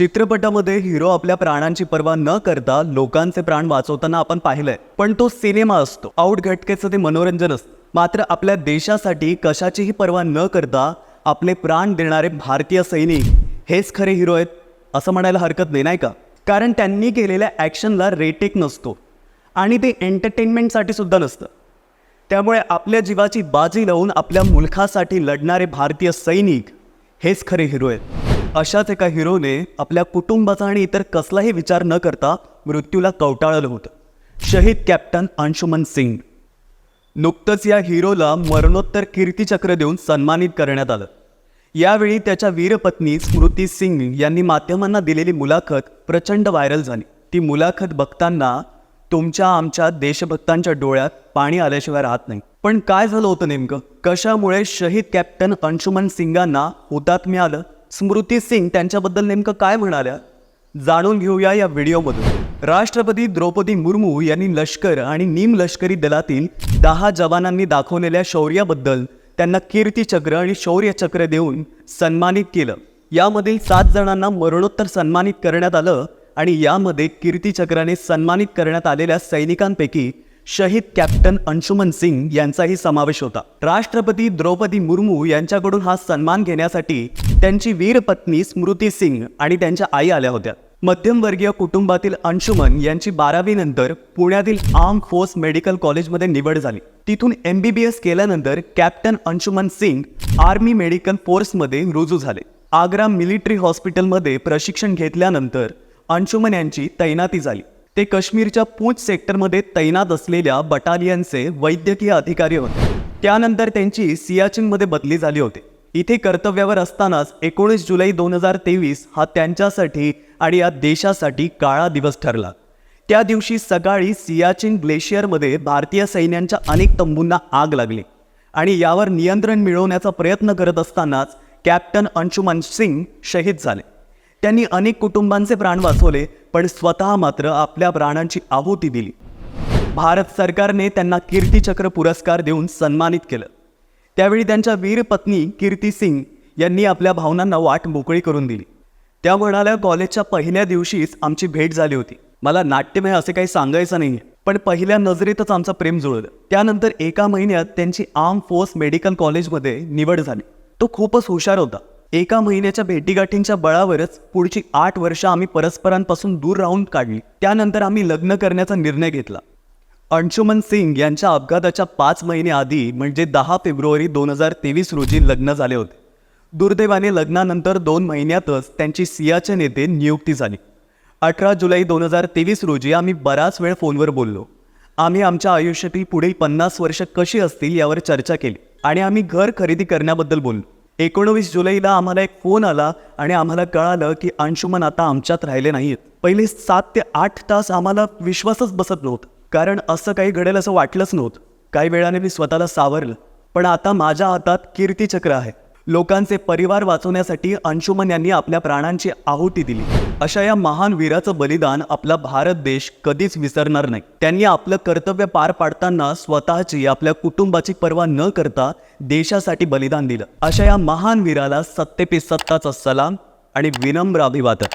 चित्रपटामध्ये हिरो आपल्या प्राणांची पर्वा न करता लोकांचे प्राण वाचवताना आपण पाहिलंय. पण तो सिनेमा असतो. आऊट घटकेचं ते मनोरंजन असतं. मात्र आपल्या देशासाठी कशाचीही पर्वा न करता आपले प्राण देणारे भारतीय सैनिक हेच खरे हिरो आहेत असं म्हणायला हरकत नाही नाही का? कारण त्यांनी केलेल्या ॲक्शनला रेटेक नसतो. आणि ते एंटरटेनमेंटसाठी सुद्धा नसतं. त्यामुळे आपल्या जीवाची बाजी लावून आपल्या मुलखासाठी लढणारे भारतीय सैनिक हेच खरे हिरो आहेत. अशाच एका हिरोने आपल्या कुटुंबाचा आणि इतर कसलाही विचार न करता मृत्यूला कवटाळलं होतं. शहीद कॅप्टन अंशुमन सिंग. नुकतंच या हिरोला मरणोत्तर कीर्तीचक्र देऊन सन्मानित करण्यात आलं. यावेळी त्याच्या वीरपत्नी स्मृती सिंग यांनी माध्यमांना दिलेली मुलाखत प्रचंड व्हायरल झाली. ती मुलाखत बघताना तुमच्या आमच्या देशभक्तांच्या डोळ्यात पाणी आल्याशिवाय राहत नाही. पण काय झालं होतं नेमकं? कशामुळे शहीद कॅप्टन अंशुमन सिंगांना हुतात्म्य आलं? स्मृती सिंग त्यांच्याबद्दल नेमकं काय म्हणाल्या? जाणून घेऊया या व्हिडिओमधून. राष्ट्रपती द्रौपदी मुर्मू यांनी लष्कर आणि निम लष्करी दलातील दहा जवानांनी दाखवलेल्या शौर्याबद्दल त्यांना कीर्तीचक्र आणि शौर्यचक्र देऊन सन्मानित केलं. यामधील सात जणांना मरणोत्तर सन्मानित करण्यात आलं आणि यामध्ये कीर्तीचक्राने सन्मानित करण्यात आलेल्या सैनिकांपैकी शहीद कॅप्टन अंशुमन सिंग यांचाही समावेश होता. राष्ट्रपती द्रौपदी मुर्मू यांच्याकडून हा सन्मान घेण्यासाठी त्यांची वीरपत्नी स्मृती सिंग आणि त्यांच्या आई आल्या होत्या. मध्यमवर्गीय कुटुंबातील अंशुमन यांची बारावी नंतर पुण्यातील आर्म फोर्स मेडिकल कॉलेजमध्ये निवड झाली. तिथून एम बी बी एस केल्यानंतर captain Anshuman Singh army medical फोर्समध्ये रुजू झाले. आग्रा मिलिटरी हॉस्पिटलमध्ये प्रशिक्षण घेतल्यानंतर अंशुमन यांची तैनाती झाली. ते काश्मीरच्या पूंछ सेक्टरमध्ये तैनात असलेल्या बटालियनचे वैद्यकीय अधिकारी होते. त्यानंतर त्यांची सियाचिनमध्ये बदली झाली होती. इथे कर्तव्यावर असतानाच एकोणीस जुलै दोन हजार तेवीस हा त्यांच्यासाठी आणि या देशासाठी काळा दिवस ठरला. त्या दिवशी सकाळी सियाचिन ग्लेशियरमध्ये भारतीय सैन्यांच्या अनेक तंबूंना आग लागली आणि यावर नियंत्रण मिळवण्याचा प्रयत्न करत असतानाच कॅप्टन अंशुमन सिंग शहीद झाले. त्यांनी अनेक कुटुंबांचे प्राण वाचवले पण स्वतः मात्र आपल्या प्राणांची आहुती दिली. भारत सरकारने त्यांना कीर्तीचक्र पुरस्कार देऊन सन्मानित केलं. त्यावेळी त्यांच्या वीर पत्नी कीर्ती सिंग यांनी आपल्या भावनांना वाट मोकळी करून दिली. त्या म्हणाल्या कॉलेजच्या पहिल्या दिवशीच आमची भेट झाली होती. मला नाट्यमय असे काही सांगायचं नाही पण पहिल्या नजरेतच आमचं प्रेम जुळलं. त्यानंतर एका महिन्यात त्यांची आर्म फोर्स मेडिकल कॉलेजमध्ये निवड झाली. तो खूपच हुशार होता. एका महिन्याच्या भेटीगाठींच्या बळावरच पुढची आठ वर्ष आम्ही परस्परांपासून दूर राहून काढली. त्यानंतर आम्ही लग्न करण्याचा निर्णय घेतला. अंशुमन सिंग यांच्या अपघाताच्या पाच महिने आधी म्हणजे दहा फेब्रुवारी दोन हजार तेवीस रोजी लग्न झाले होते. दुर्दैवाने लग्नानंतर दोन महिन्यातच त्यांची सियाचे येथे नियुक्ती झाली. अठरा जुलै दोन हजार तेवीस रोजी आम्ही बराच वेळ फोनवर बोललो. आम्ही आमच्या आयुष्यातील पुढील पन्नास वर्ष कशी असतील यावर चर्चा केली आणि आम्ही घर खरेदी करण्याबद्दल बोललो. एकोणवीस जुलैला आम्हाला एक फोन आला आणि आम्हाला कळालं की अंशुमन आता आमच्यात राहिले नाहीत पहिले सात ते आठ तास आम्हाला विश्वासच बसत नव्हतं. कारण असं काही घडेल असं वाटलंच नव्हतं. काही वेळाने मी स्वतःला सावरलं. पण आता माझ्या हातात कीर्तीचक्र आहे. लोकांचे परिवार वाचवण्यासाठी अंशुमन यांनी आपल्या प्राणांची आहुती दिली. अशा या महान वीराचं बलिदान आपला भारत देश कधीच विसरणार नाही. त्यांनी आपलं कर्तव्य पार पाडताना स्वतःची आपल्या कुटुंबाची पर्वा न करता देशासाठी बलिदान दिलं. अशा या महान वीराला सत्तेपे सत्ताचा सलाम आणि विनम्र अभिवादन.